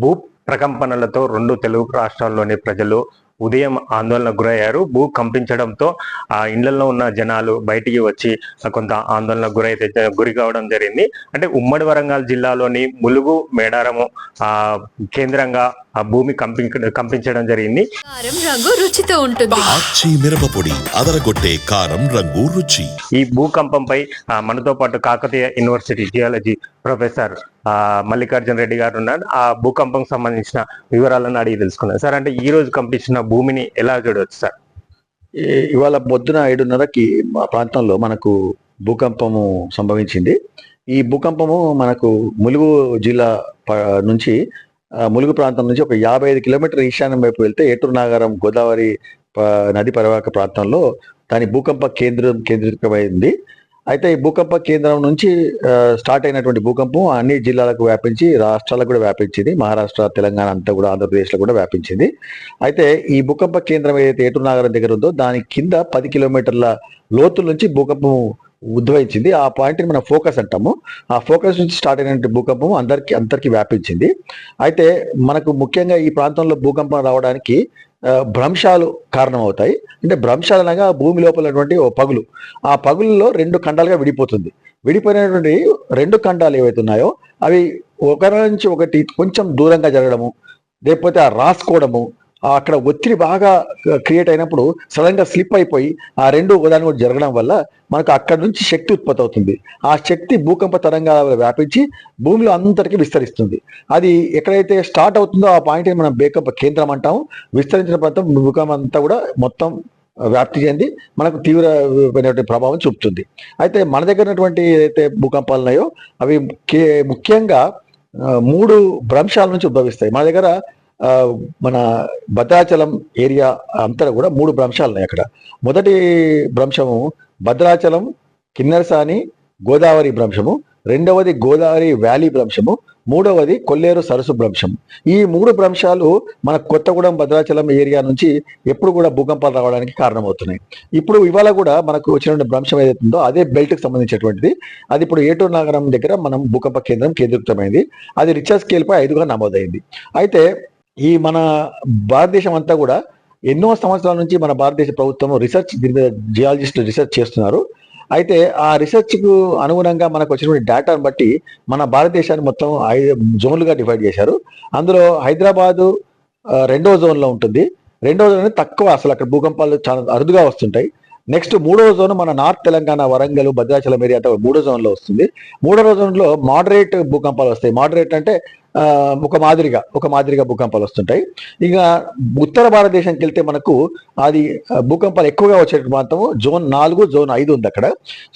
భూ ప్రకంపనలతో రెండు తెలుగు రాష్ట్రాల్లోని ప్రజలు ఉదయం ఆందోళనకు గురయ్యారు. భూ కంపించడంతో ఆ ఇళ్ళలో ఉన్న జనాలు బయటికి వచ్చి కొంత ఆందోళనకు గురైతే గురి కావడం జరిగింది. అంటే ఉమ్మడి వరంగల్ జిల్లాలోని ములుగు మేడారము ఆ కేంద్రంగా ఆ భూమి కంపి కంపించడం జరిగింది. కారం రంగు రుచితో ఉంటుంది. ఆచి మిరపపొడి అదరగొట్టే కారం రంగు రుచి. ఈ భూకంపంపై మనతో పాటు Kakatiya university geology professor Mallikarjuna Reddy గారు ఉన్నారు. ఆ భూకంపం సంబంధించిన వివరాలను అడిగి తెలుసుకున్నాను సార్ అంటే ఈ రోజు కంపించిన భూమిని ఎలా చూడవచ్చు సార్? ఇవాళ పొద్దున ఏడున్నరకి మా ప్రాంతంలో మనకు భూకంపము సంభవించింది. ఈ భూకంపము మనకు ములుగు జిల్లా ప- నుంచి ములుగు ప్రాంతం నుంచి ఒక యాభై ఐదు కిలోమీటర్ ఈశాన్యం వైపు వెళ్తే ఏటూరు నాగారం గోదావరి ప- నది పరివాహక ప్రాంతంలో దాని భూకంప కేంద్రం కేంద్రీకమైంది అయితే ఈ భూకంప కేంద్రం నుంచి స్టార్ట్ అయినటువంటి భూకంపం అన్ని జిల్లాలకు వ్యాపించి రాష్ట్రాలకు కూడా వ్యాపించింది. మహారాష్ట్ర తెలంగాణ అంతా కూడా ఆంధ్రప్రదేశ్లో కూడా వ్యాపించింది. అయితే ఈ భూకంప కేంద్రం ఏదైతే ఏటూరు నాగరం దగ్గర ఉందో దాని కింద పది కిలోమీటర్ల లోతు నుంచి భూకంపం ఉద్భవించింది. ఆ పాయింట్ని మనం ఫోకస్ అంటాము. ఆ ఫోకస్ నుంచి స్టార్ట్ అయినటువంటి భూకంపం అందరికి అందరికీ వ్యాపించింది. అయితే మనకు ముఖ్యంగా ఈ ప్రాంతంలో భూకంపం రావడానికి భ్రంశాలు కారణమవుతాయి. అంటే భ్రంశాలు అనగా భూమి లోపల ఓ పగులు. ఆ పగులలో రెండు ఖండాలుగా విడిపోతుంది. విడిపోయినటువంటి రెండు ఖండాలు ఏవైతే ఉన్నాయో అవి ఒకరి నుంచి ఒకటి కొంచెం దూరంగా జరగడము లేకపోతే ఆ రాసుకోవడము అక్కడ ఒత్తిడి బాగా క్రియేట్ అయినప్పుడు సడన్గా స్లిప్ అయిపోయి ఆ రెండు దాని కూడా జరగడం వల్ల మనకు అక్కడ నుంచి శక్తి ఉత్పత్తి అవుతుంది. ఆ శక్తి భూకంప తరంగాల వ్యాపించి భూమిలో అంతటికీ విస్తరిస్తుంది. అది ఎక్కడైతే స్టార్ట్ అవుతుందో ఆ పాయింట్ మనం భూకంప కేంద్రం అంటాము. విస్తరించిన ప్రాంతం భూకంపం అంతా కూడా మొత్తం వ్యాప్తి చెంది మనకు తీవ్రమైనటువంటి ప్రభావం చూపుతుంది. అయితే మన దగ్గర ఉన్నటువంటి ఏదైతే భూకంపాలు ఉన్నాయో అవి కే ముఖ్యంగా మూడు భ్రంశాల నుంచి ఉద్భవిస్తాయి. మన దగ్గర మన భద్రాచలం ఏరియా అంతా కూడా మూడు భ్రంశాలు ఉన్నాయి అక్కడ. మొదటి భ్రంశము భద్రాచలం కిన్నెరసాని గోదావరి భ్రంశము. రెండవది గోదావరి వ్యాలీ భ్రంశము. మూడవది కొల్లేరు సరస్సు భ్రంశం ఈ మూడు భ్రంశాలు మన కొత్తగూడెం భద్రాచలం ఏరియా నుంచి ఎప్పుడు కూడా భూకంపాలు రావడానికి కారణమవుతున్నాయి. ఇప్పుడు ఇవాళ కూడా మనకు వచ్చినటువంటి భ్రంశం ఏదైతే ఉందో అదే బెల్ట్కి సంబంధించినటువంటిది. అది ఇప్పుడు ఏటూరు నగరం దగ్గర మనం భూకంప కేంద్రం కేంద్రీకృతమైంది. అది రిచర్ స్కేల్పై ఐదుగా నమోదైంది. అయితే ఈ మన భారతదేశం అంతా కూడా ఎన్నో సంవత్సరాల నుంచి మన భారతదేశ ప్రభుత్వం రీసెర్చ్ దీని మీద జియాలజిస్టులు రీసెర్చ్ చేస్తున్నారు. అయితే ఆ రీసెర్చ్కు అనుగుణంగా మనకు వచ్చినటువంటి డేటాను బట్టి మన భారతదేశాన్ని మొత్తం ఐదు జోన్లుగా డివైడ్ చేశారు. అందులో హైదరాబాదు రెండో జోన్లో ఉంటుంది. రెండో జోన్ అనేది తక్కువ అసలు అక్కడ భూకంపాలు చాలా అరుదుగా వస్తుంటాయి. నెక్స్ట్ మూడో జోన్ మన నార్త్ తెలంగాణ వరంగల్ భద్రాచలం ఏరియా మూడో జోన్లో వస్తుంది. మూడవ జోన్లో మోడరేట్ భూకంపాలు వస్తాయి. మోడరేట్ అంటే ఒక మాదిరిగా ఒక మాదిరిగా భూకంపాలు వస్తుంటాయి. ఇక ఉత్తర భారతదేశానికి వెళ్తే మనకు అది భూకంపాలు ఎక్కువగా వచ్చే ప్రాంతము జోన్ నాలుగు జోన్ ఐదు ఉంది అక్కడ.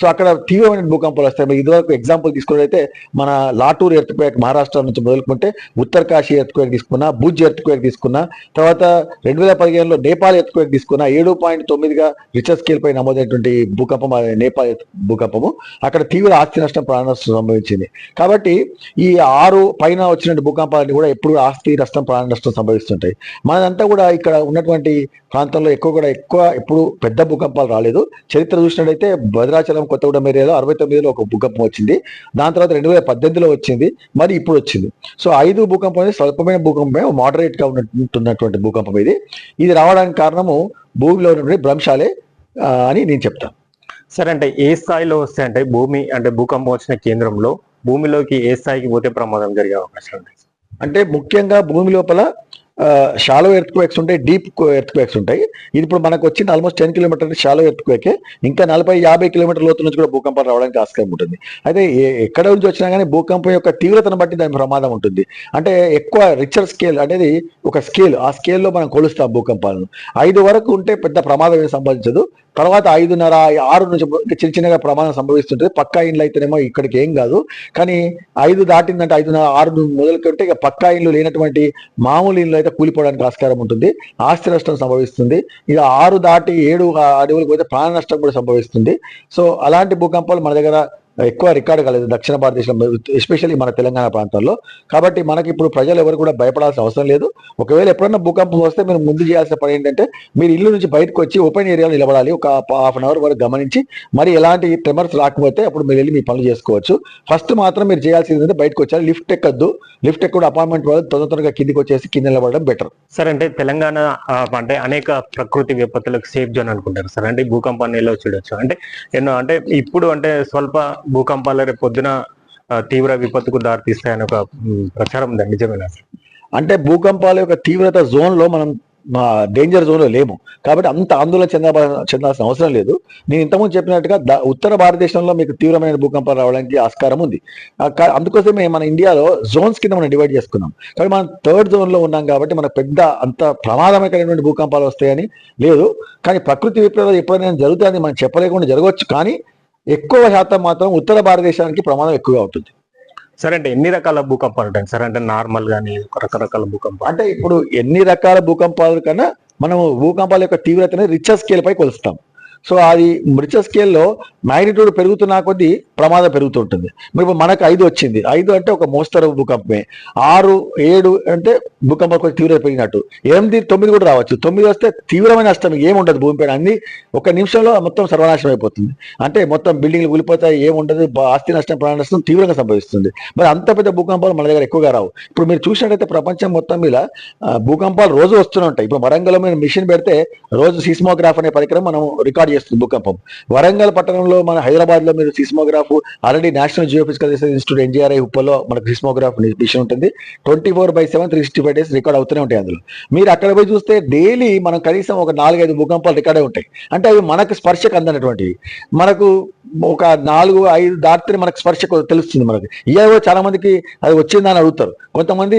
సో అక్కడ తీవ్రమైన భూకంపాలు వస్తాయి. ఇదివరకు ఎగ్జాంపుల్ తీసుకున్నట్లయితే మన లాటూర్ ఎర్త్క్వేక్ మహారాష్ట్ర నుంచి మొదలుకుంటే ఉత్తరకాశీ ఎర్త్క్వేక్ తీసుకున్నా భుజ్ ఎర్త్క్వేక్ తీసుకున్నా తర్వాత రెండు వేల పదిహేనులో నేపాల్ ఎర్త్క్వేక్ తీసుకున్నా ఏడు పాయింట్ తొమ్మిదిగా రిచర్ స్కేల్ పై నమోదైనటువంటి భూకంపం నేపాల్ భూకంపము. అక్కడ తీవ్ర ఆస్తి నష్టం ప్రాణ సంభవించింది. కాబట్టి ఈ ఆరు పైన వచ్చిన భూకంపాలన్నీ కూడా ఎప్పుడు ఆస్తి నష్టం ప్రాణ నష్టం సంభవిస్తుంటాయి. మనదంతా కూడా ఇక్కడ ఉన్నటువంటి ప్రాంతంలో ఎక్కువ కూడా ఎక్కువ ఎప్పుడు పెద్ద భూకంపాలు రాలేదు. చరిత్ర చూసినట్టయితే భద్రాచలం కొత్తగూడెం ఏరియాలో అరవై తొమ్మిదిలో ఒక భూకంపం వచ్చింది. దాని తర్వాత రెండు వేల పద్దెనిమిదిలో వచ్చింది మరి ఇప్పుడు వచ్చింది. సో ఐదు భూకంపం అనేది స్వల్పమైన భూకంపమే మోడరేట్గా ఉన్నటువంటి భూకంపం ఇది. ఇది రావడానికి కారణము భూమిలో ఉన్నటువంటి భ్రంశాలే అని నేను చెప్తాను. సరే అంటే ఏ స్థాయిలో వస్తే అంటే భూమి అంటే భూకంపం వచ్చిన కేంద్రంలో భూమిలోకి ఏ స్థాయికి పోతే ప్రమాదం జరిగే అవకాశం ఉంది? అంటే ముఖ్యంగా భూమి లోపల షాలో ఎర్త్ క్వేక్స్ ఉంటాయి డీప్ ఎర్త్ క్వేక్స్ ఉంటాయి. ఇది ఇప్పుడు మనకు వచ్చింది almost ten kilometer shallow earthquake ఇంకా నలభై యాభై కిలోమీటర్ లోతు నుంచి కూడా భూకంపం రావడానికి ఆస్కారం ఉంటుంది. అయితే ఎక్కడ నుంచి వచ్చినా కానీ భూకంపం యొక్క తీవ్రతను బట్టి దాని ప్రమాదం ఉంటుంది. అంటే ఎక్కువ రిచర్ స్కేల్ అనేది ఒక స్కేల్ ఆ స్కేల్లో మనం కొలుస్తాం భూకంపాలను. ఐదు వరకు ఉంటే పెద్ద ప్రమాదం ఏం సంభవించదు. తర్వాత ఐదున్నర ఆరు నుంచి చిన్న చిన్నగా ప్రమాదం సంభవిస్తుంటుంది. పక్కా ఇండ్లు అయితేనేమో ఇక్కడికి ఏం కాదు. కానీ ఐదు దాటిందంటే ఐదున్నర ఆరు మొదలుకుంటే ఇక పక్కా ఇండ్లు లేనటువంటి మామూలు ఇండ్లు అయితే కూలిపోవడానికి ఆస్కారం ఉంటుంది. ఆస్తి నష్టం సంభవిస్తుంది. ఇక ఆరు దాటి ఏడు అడవులకు పోతే ప్రాణ నష్టం కూడా సంభవిస్తుంది. సో అలాంటి భూకంపాలు మన దగ్గర ఎక్కువ రికార్డు కాలేదు దక్షిణ భారతదేశంలో ఎస్పెషల్లీ మన తెలంగాణ ప్రాంతాల్లో. కాబట్టి మనకి ఇప్పుడు ప్రజలు ఎవరు కూడా భయపడాల్సిన అవసరం లేదు. ఒకవేళ ఎప్పుడైనా భూకంపం వస్తే మీరు ముందు చేయాల్సిన పని ఏంటంటే మీరు ఇల్లు నుంచి బయటకు వచ్చి ఓపెన్ ఏరియాలో నిలబడాలి. ఒక హాఫ్ అన్ అవర్ వరకు గమనించి మరి ఎలాంటి ట్రెమర్స్ రాకపోతే అప్పుడు మీరు వెళ్ళి మీ పనులు చేసుకోవచ్చు. ఫస్ట్ మాత్రం మీరు చేయాల్సింది ఏంటంటే బయటకు వచ్చారు లిఫ్ట్ ఎక్కద్దు. లిఫ్ట్ ఎక్కడ అపార్ట్మెంట్ వాళ్ళు తొందర తొందరగా కిందికి వచ్చేసి కింద నిలబడడం బెటర్. సార్ అంటే తెలంగాణ అంటే అనేక ప్రకృతి విపత్తులకు సేఫ్ జోన్ అనుకుంటారు సార్. అంటే భూకంపాన్ని ఎలా చూడొచ్చు? అంటే ఎన్నో అంటే ఇప్పుడు అంటే స్వల్ప భూకంపాలు రేపు పొద్దున తీవ్ర విపత్తుకు దారితీస్తాయని ఒక ప్రచారం ఉంది. నిజమేనా అంటే భూకంపాల యొక్క తీవ్రత జోన్లో మనం డేంజర్ జోన్లో లేము. కాబట్టి అంత ఆందోళన చెంద చెందాల్సిన అవసరం లేదు. నేను ఇంతకుముందు చెప్పినట్టుగా ఉత్తర భారతదేశంలో మీకు తీవ్రమైన భూకంపాలు రావడానికి ఆస్కారం ఉంది. అందుకోసమే మన ఇండియాలో జోన్స్ కింద మనం డివైడ్ చేసుకున్నాం. కాబట్టి మనం థర్డ్ జోన్లో ఉన్నాం కాబట్టి మనకు పెద్ద అంత ప్రమాదమైనటువంటి భూకంపాలు వస్తాయని లేదు. కానీ ప్రకృతి విప్లవాలు ఎప్పుడైనా జరుగుతాయని మనం చెప్పలేకుండా జరగవచ్చు. కానీ ఎక్కువ శాతం మాత్రం ఉత్తర భారతదేశానికి ప్రమాదం ఎక్కువగా ఉంటుంది సరే అంటే ఎన్ని రకాల భూకంపాలు ఉంటాయి? సార్ అంటే నార్మల్ గానీ రకరకాల భూకంపాలు. అంటే ఇప్పుడు ఎన్ని రకాల భూకంపాల కన్నా మనం భూకంపాల యొక్క తీవ్రతని రిచర్ స్కేల్ పై కొలుస్తాం. సో అది రిచర్ స్కేల్లో మ్యాగ్నిట్యూడ్ పెరుగుతున్న కొద్దీ ప్రమాదం పెరుగుతుంటుంది. మరి ఇప్పుడు మనకు ఐదు వచ్చింది. ఐదు అంటే ఒక మోస్తరు భూకంపమే. ఆరు ఏడు అంటే భూకంపం కొంచెం తీవ్రత పెరిగినట్టు. ఎనిమిది తొమ్మిది కూడా రావచ్చు. తొమ్మిది వస్తే తీవ్రమైన నష్టం ఏముండదు భూమిపైన అన్ని ఒక నిమిషంలో మొత్తం సర్వనాశనం అయిపోతుంది. అంటే మొత్తం బిల్డింగ్లు కూలిపోతాయి ఏముండదు బా- ఆస్తి నష్టం ప్రాణ నష్టం తీవ్రంగా సంభవిస్తుంది. మరి అంత పెద్ద భూకంపాలు మన దగ్గర ఎక్కువగా రావు. ఇప్పుడు మీరు చూసినట్టయితే ప్రపంచం మొత్తం మీద భూకంపాలు రోజు వస్తూనే ఉంటాయి. ఇప్పుడు వరంగల్లో మీద మిషన్ పెడితే రోజు సిస్మోగ్రాఫ్ అనే పరికరం మనం రికార్డ్ చేస్తుంది భూకంపం. వరంగల్ పట్టణంలో మన హైదరాబాద్లో మీరు seismograph already national geophysical research institute NGRI ఉప్పలో మనకు హిస్మోగ్రాఫ్ మిషన్ ఉంటుంది. Twenty four by seven three sixty five days record అవుతూనే ఉంటాయి అందులో. మీరు అక్కడ పోయి చూస్తే డైలీ మనం కనీసం ఒక నాలుగైదు భూకంపాలు రికార్డే ఉంటాయి. అంటే అవి మనకు స్పర్శకు అందనటువంటివి. మనకు ఒక నాలుగు ఐదు దాటితే మనకు స్పర్శ తెలుస్తుంది మనకి. ఇవో చాలా మందికి అది వచ్చిందని అడుగుతారు. కొంతమంది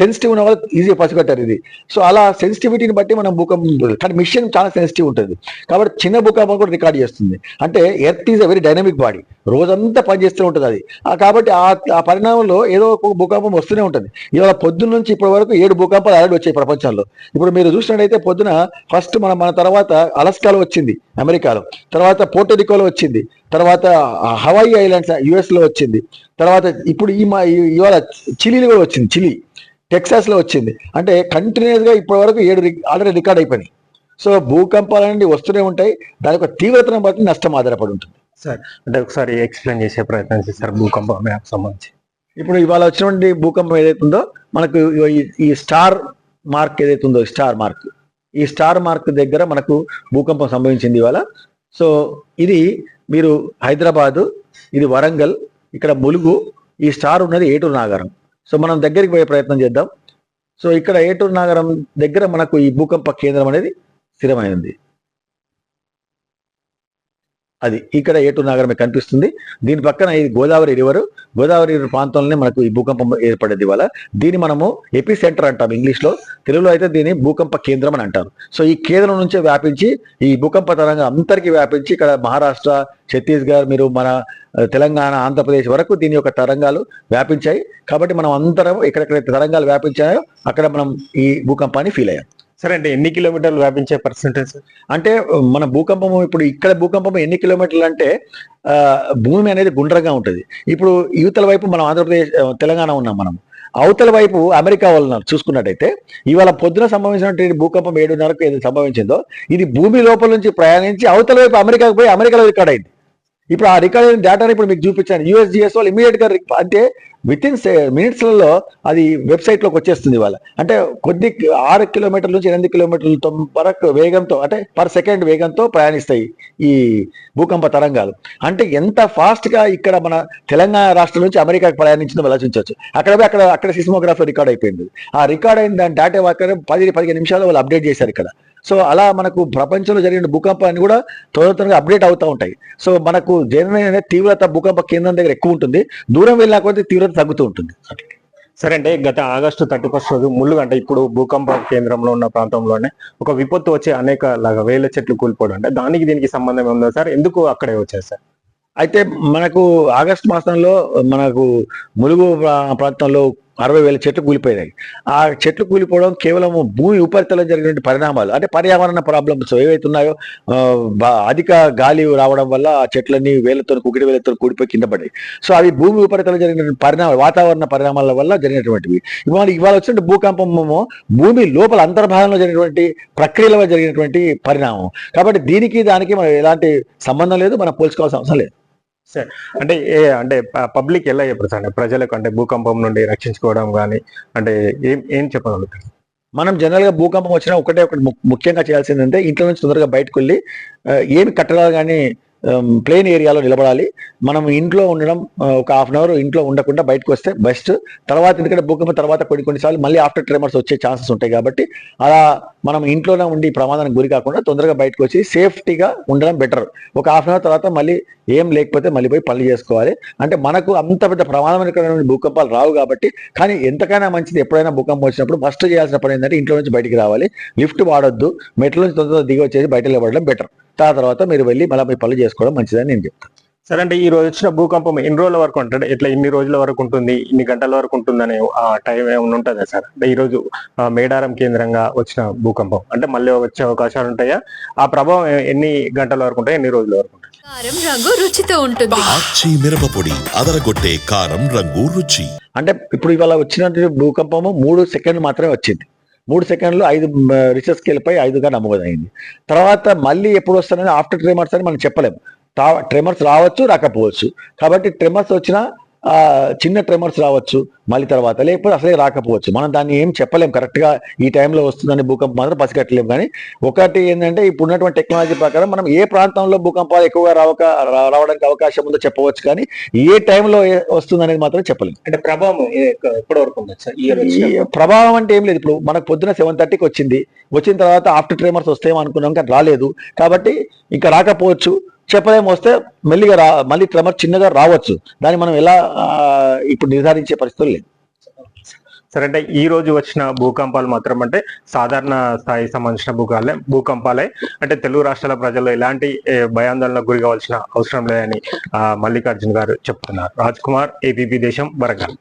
సెన్సిటివ్ ఉన్న వాళ్ళు ఈజీ పసిగట్టారు ఇది. సో అలా సెన్సిటివిటీని బట్టి మనం భూకంపం కానీ మిషన్ చాలా సెన్సిటివ్ ఉంటుంది. కాబట్టి చిన్న భూకంపం కూడా రికార్డ్ చేస్తుంది. అంటే earth is a very dynamic body రోజంతా పనిచేస్తూ ఉంటుంది అది. కాబట్టి ఆ ఆ పరిణామంలో ఏదో ఒక భూకంపం వస్తూనే ఉంటుంది. ఇవాళ పొద్దున్న నుంచి ఇప్పటి వరకు ఏడు భూకంపాలు ఆల్రెడీ వచ్చాయి ప్రపంచంలో. ఇప్పుడు మీరు చూసినట్టయితే పొద్దున ఫస్ట్ మన మన తర్వాత అలస్కాలో వచ్చింది అమెరికాలో. తర్వాత పోర్టోరికోలో వచ్చింది. తర్వాత హవాయి ఐలాండ్స్ యుఎస్లో వచ్చింది. తర్వాత ఇప్పుడు ఈ మా ఈ- ఇవాళ చిలీలో కూడా వచ్చింది చిలీ. టెక్సాస్లో వచ్చింది. అంటే కంటిన్యూస్గా ఇప్పటి వరకు ఏడు ఆల్రెడీ రికార్డ్ అయిపోయినాయి. సో భూకంపాలు అనేవి వస్తూనే ఉంటాయి. దాని యొక్క తీవ్రతను బట్టి నష్టం ఆధారపడి ఉంటుంది. సార్ అంటే ఒకసారి ఎక్స్ప్లెయిన్ చేసే ప్రయత్నం చేశారు భూకంపం మ్యాప్ సంబంధించి. ఇప్పుడు ఇవాళ వచ్చినటువంటి భూకంపం ఏదైతే ఉందో మనకు ఈ- ఈ స్టార్ మార్క్ ఏదైతే ఉందో స్టార్ మార్క్. ఈ స్టార్ మార్క్ దగ్గర మనకు భూకంపం సంభవించింది ఇవాళ. సో ఇది మీరు హైదరాబాదు ఇది వరంగల్ ఇక్కడ ములుగు ఈ స్టార్ ఉన్నది ఏటూరు నాగారం. సో మనం దగ్గరికి పోయే ప్రయత్నం చేద్దాం. సో ఇక్కడ ఏటూరు నాగారం దగ్గర మనకు ఈ భూకంప కేంద్రం అనేది స్థిరమైంది. అది ఇక్కడ ఏటూరు నగరమే కనిపిస్తుంది. దీని పక్కన ఇది గోదావరి రివర్ గోదావరి రివర్ ప్రాంతంలోనే మనకు ఈ భూకంపం ఏర్పడేది ఇవాళ. దీన్ని మనము ఎపి సెంటర్ అంటాం ఇంగ్లీష్లో తెలుగులో అయితే దీన్ని భూకంప కేంద్రం అని అంటారు. సో ఈ కేంద్రం నుంచే వ్యాపించి ఈ భూకంప తరంగం అంతరికి వ్యాపించి ఇక్కడ మహారాష్ట్ర ఛత్తీస్గఢ్ మీరు మన తెలంగాణ ఆంధ్రప్రదేశ్ వరకు దీని యొక్క తరంగాలు వ్యాపించాయి. కాబట్టి మనం అందరం ఎక్కడెక్కడైతే తరంగాలు వ్యాపించాయో అక్కడ మనం ఈ భూకంపాన్ని ఫీల్ అయ్యాం. సరే అంటే ఎన్ని కిలోమీటర్లు వ్యాపించే పర్సెంటేజ్ అంటే మన భూకంపము ఇప్పుడు ఇక్కడ భూకంపం ఎన్ని కిలోమీటర్లు అంటే ఆ, భూమి అనేది గుండ్రంగా ఉంటుంది. ఇప్పుడు యువతల వైపు మనం ఆంధ్రప్రదేశ్ తెలంగాణ ఉన్నాం మనం. అవతల వైపు అమెరికా వాళ్ళు చూసుకున్నట్టయితే ఇవాళ పొద్దున సంభవించినటువంటి భూకంపం ఏడున్నరకు ఏది సంభవించిందో ఇది భూమి లోపల నుంచి ప్రయాణించి అవతల వైపు అమెరికాకు పోయి అమెరికాలో రికార్డ్ అయింది. ఇప్పుడు ఆ రికార్డ్ అయిన డేటాని ఇప్పుడు మీకు చూపించాను. యూఎస్జిఎస్ వాళ్ళు ఇమీడియట్గా అంటే విత్ ఇన్ మినిట్స్లలో అది వెబ్సైట్లోకి వచ్చేస్తుంది ఇవాళ. అంటే కొద్ది ఆరు కిలోమీటర్ల నుంచి ఎనిమిది కిలోమీటర్ల వరకు వేగంతో అంటే పర్ సెకండ్ వేగంతో ప్రయాణిస్తాయి ఈ భూకంప తరంగాలు. అంటే ఎంత ఫాస్ట్గా ఇక్కడ మన తెలంగాణ రాష్ట్రం నుంచి అమెరికాకి ప్రయాణించిందో ఆలోచించవచ్చు. అక్కడ పోయి అక్కడ అక్కడ సిస్మోగ్రాఫ్ రికార్డ్ అయిపోయింది. ఆ రికార్డ్ అయిన దాని డేటా అక్కడ పది పదిహేను నిమిషాలు వాళ్ళు అప్డేట్ చేశారు ఇక్కడ. సో అలా మనకు ప్రపంచంలో జరిగిన భూకంపాన్ని కూడా త్వర త్వరగా అప్డేట్ అవుతూ ఉంటాయి. సో మనకు జనమైన తీవ్రత భూకంప కేంద్రం దగ్గర ఎక్కువ ఉంటుంది. దూరం వెళ్ళినా కొద్దీ తీవ్రత తగ్గుతూ ఉంటుంది. సరే అంటే గత ఆగస్టు థర్టీ ఫస్ట్ రోజు ముళ్ళు అంటే ఇప్పుడు భూకంప కేంద్రంలో ఉన్న ప్రాంతంలోనే ఒక విపత్తు వచ్చే అనేక లాగా వేల చెట్లు కూలిపోవడం. అంటే దానికి దీనికి సంబంధం ఉందా సార్? ఎందుకు అక్కడే వచ్చాయి సార్? అయితే మనకు ఆగస్ట్ మాసంలో మనకు ములుగు ప్రా- ప్రాంతంలో అరవై వేల చెట్లు కూలిపోయినాయి. ఆ చెట్లు కూలిపోవడం కేవలం భూమి ఉపరితలం జరిగినటువంటి పరిణామాలు. అంటే పర్యావరణ ప్రాబ్లమ్స్ ఏవైతే ఉన్నాయో అధిక గాలి రావడం వల్ల ఆ చెట్లన్నీ వేలతో కుకిడి వేలతో కూడిపోయి కింద పడ్డాయి. సో అవి భూమి ఉపరితలం జరిగినటువంటి పరిణామాలు వాతావరణ పరిణామాల వల్ల జరిగినటువంటివి. ఇవాళ ఇవాళ వచ్చిన భూకంపము భూమి లోపల అంతర్భాగంలో జరిగినటువంటి ప్రక్రియల వల్ల జరిగినటువంటి పరిణామం. కాబట్టి దీనికి దానికి మనం ఎలాంటి సంబంధం లేదు. మనం పోల్చుకోవాల్సిన అవసరం లేదు. అంటే ఏ అంటే పబ్లిక్ ఎలా చెప్పారు సార్ ప్రజలకు అంటే భూకంపం నుండి రక్షించుకోవడం కానీ అంటే ఏం ఏం చెప్పగలుగుతారు? మనం జనరల్గా భూకంపం వచ్చినా ఒకటే ఒకటి ముఖ్యంగా చేయాల్సింది అంటే ఇంట్లో నుంచి తొందరగా బయటకు వెళ్ళి ఏమి కట్టడాలు కానీ Um, ప్లేన్ ఏరియాలో నిలబడాలి. మనం ఇంట్లో ఉండడం ఒక హాఫ్ అన్ అవర్ ఇంట్లో ఉండకుండా బయటకు వస్తే బెస్ట్ తర్వాత ఎందుకంటే భూకంపం తర్వాత కొన్ని కొన్నిసార్లు మళ్ళీ ఆఫ్టర్ ట్రెమర్స్ వచ్చే ఛాన్సెస్ ఉంటాయి కాబట్టి అలా మనం ఇంట్లోనే ఉండి ప్రమాదానికి గురి కాకుండా తొందరగా బయటకు వచ్చి సేఫ్టీగా ఉండడం బెటర్ ఒక హాఫ్ అన్ అవర్ తర్వాత మళ్ళీ ఏం లేకపోతే మళ్ళీ పోయి పనులు చేసుకోవాలి. అంటే మనకు అంత పెద్ద ప్రమాదమైన భూకంపాలు రావు కాబట్టి కానీ ఎంతకైనా మంచిది ఎప్పుడైనా భూకంపం వచ్చినప్పుడు ఫస్ట్ చేయాల్సిన పని ఏంటంటే ఇంట్లో నుంచి బయటికి రావాలి. లిఫ్ట్ వాడొద్దు. మెట్ల నుంచి తొందరగా దిగి వచ్చేసి బయట నిలబడడం బెటర్ ఆ తర్వాత మీరు వెళ్ళి మళ్ళీ మీ పనులు చేసుకోవడం మంచిదని నేను చెప్తాను సరే అంటే ఈ రోజు వచ్చిన భూకంపం ఎన్ని రోజుల వరకు ఉంటుంది? ఇట్లా ఇన్ని రోజుల వరకు ఉంటుంది? ఇన్ని గంటల వరకు ఉంటుంది అనే ఆ టైం ఏమైనా ఉంటుందా సార్? అంటే ఈ రోజు మేడారం కేంద్రంగా వచ్చిన భూకంపం. అంటే మళ్ళీ వచ్చే అవకాశాలు ఉంటాయా? ఆ ప్రభావం ఎన్ని గంటల వరకు ఉంటాయి? ఎన్ని రోజుల వరకు మిరపపొడి కారం రంగు రుచి. అంటే ఇప్పుడు ఇవాళ వచ్చినటువంటి భూకంపము మూడు సెకండ్ మాత్రమే వచ్చింది. మూడు సెకండ్లు ఐదు రిసెస్ స్కేల్పై ఐదుగా నమోదైంది. తర్వాత మళ్ళీ ఎప్పుడు వస్తానని ఆఫ్టర్ ట్రెమర్స్ అని మనం చెప్పలేము ట్రెమర్స్ రావచ్చు రాకపోవచ్చు. కాబట్టి ట్రెమర్స్ వచ్చినా చిన్న ట్రెమర్స్ రావచ్చు మళ్ళీ తర్వాత లేకపోతే అసలే రాకపోవచ్చు. మనం దాన్ని ఏం చెప్పలేం. కరెక్ట్గా ఈ టైంలో వస్తుందని భూకంపం మాత్రం పసిగట్టలేము కానీ ఒకటి ఏంటంటే ఇప్పుడు ఉన్నటువంటి టెక్నాలజీ ప్రకారం మనం ఏ ప్రాంతంలో భూకంపాలు ఎక్కువగా రావక రావడానికి అవకాశం ఉందో చెప్పవచ్చు. కానీ ఏ టైంలో వస్తుందనేది మాత్రం చెప్పలేం. అంటే ప్రభావం ఎప్పటి వరకు ఉంది సార్ ఈ ఈ ప్రభావం అంటే ఏం లేదు. ఇప్పుడు మనకు పొద్దున సెవెన్ థర్టీకి వచ్చింది. వచ్చిన తర్వాత ఆఫ్టర్ ట్రేమర్స్ వస్తేమో అనుకున్నాం కానీ రాలేదు. కాబట్టి ఇంకా రాకపోవచ్చు. చెప్పలేము వస్తే మెల్లిగా రా మళ్ళీ ట్రెమర్ చిన్నగా రావచ్చు. దాన్ని మనం ఎలా ఆ, ఇప్పుడు నిర్ధారించే పరిస్థితులు లేదు. సరే అంటే ఈ రోజు వచ్చిన భూకంపాలు మాత్రం అంటే సాధారణ స్థాయికి సంబంధించిన భూకాలే భూకంపాలే. అంటే తెలుగు రాష్ట్రాల ప్రజలు ఎలాంటి ఏ, భయాందోళనకు గురి కావాల్సిన అవసరం లేదని ఆ, గారు చెప్తున్నారు. రాజ్ కుమార్ ఏపీపీ దేశం వరంగల్.